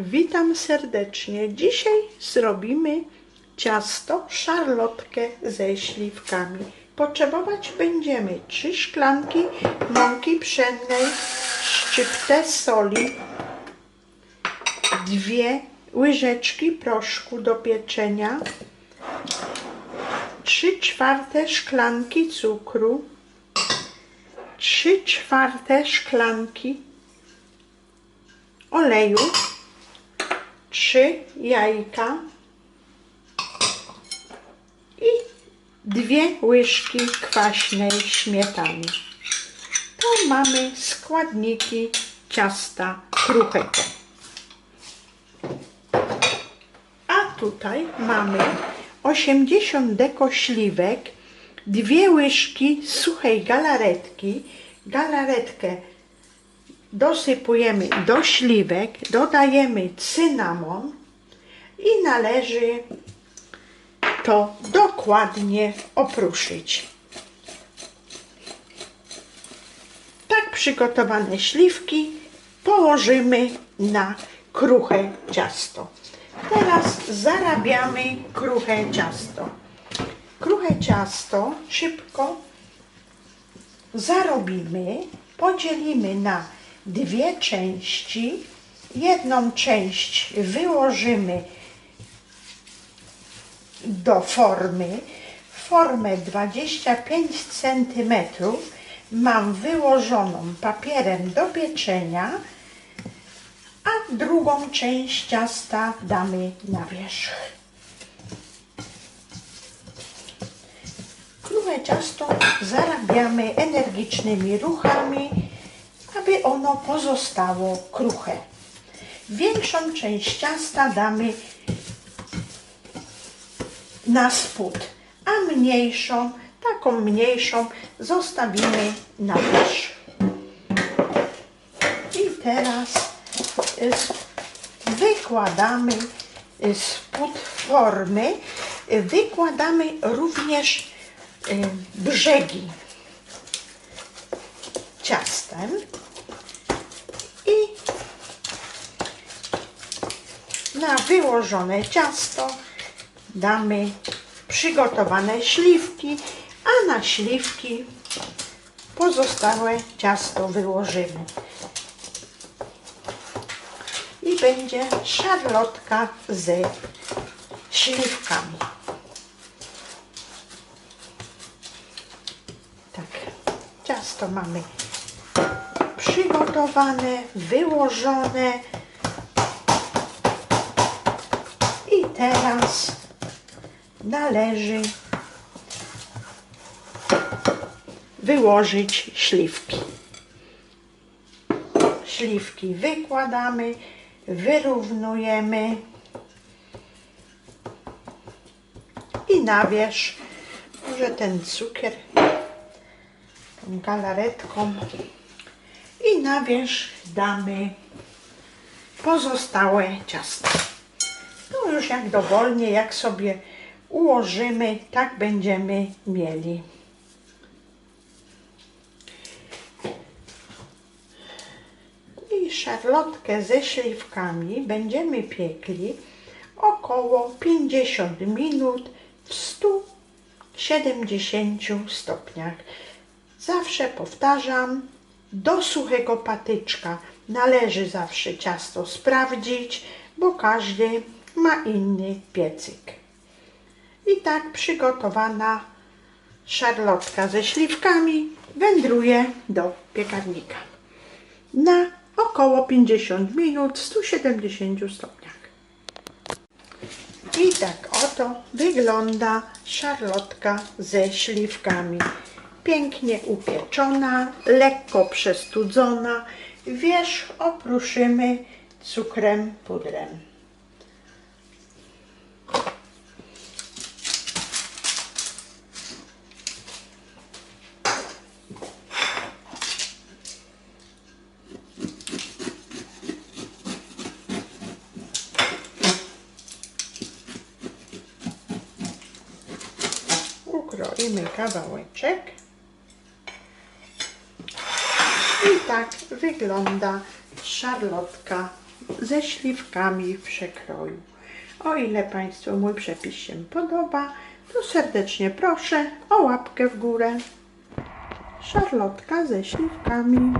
Witam serdecznie. Dzisiaj zrobimy ciasto szarlotkę ze śliwkami. Potrzebować będziemy 3 szklanki mąki pszennej, szczyptę soli, dwie łyżeczki proszku do pieczenia, 3 czwarte szklanki cukru, 3 czwarte szklanki oleju, 3 jajka i dwie łyżki kwaśnej śmietany. To mamy składniki ciasta kruchego. A tutaj mamy 80 deko śliwek, dwie łyżki suchej galaretki, galaretkę dosypujemy do śliwek, dodajemy cynamon i należy to dokładnie opruszyć. Tak przygotowane śliwki położymy na kruche ciasto. Teraz zarabiamy kruche ciasto. Kruche ciasto szybko zarobimy, podzielimy na dwie części. Jedną część wyłożymy do formy. Formę 25 cm mam wyłożoną papierem do pieczenia, a drugą część ciasta damy na wierzch. Kruche ciasto zarabiamy energicznymi ruchami, aby ono pozostało kruche. Większą część ciasta damy na spód, a mniejszą, taką mniejszą zostawimy na wierzch. I teraz y, wykładamy y, spód formy, y, wykładamy również brzegi ciastem na wyłożone ciasto damy przygotowane śliwki, a na śliwki pozostałe ciasto wyłożymy. I będzie szarlotka ze śliwkami. Tak, ciasto mamy przygotowane, wyłożone. I teraz należy wyłożyć śliwki. Śliwki wykładamy, wyrównujemy i na wierzch może ten cukier tą galaretką i na wierzch damy pozostałe ciasto. No już jak dowolnie, jak sobie ułożymy, tak będziemy mieli. I szarlotkę ze śliwkami będziemy piekli około 50 minut w 170 stopniach. Zawsze powtarzam, do suchego patyczka należy zawsze ciasto sprawdzić, bo każdy ma inny piecyk. I tak przygotowana szarlotka ze śliwkami wędruje do piekarnika na około 50 minut w 170 stopniach. I tak oto wygląda szarlotka ze śliwkami. Pięknie upieczona, lekko przestudzona. Wierzch opruszymy cukrem pudrem. Ukroimy kawałeczek. I tak wygląda szarlotka ze śliwkami w przekroju. O ile Państwu mój przepis się podoba, to serdecznie proszę o łapkę w górę. Szarlotka ze śliwkami.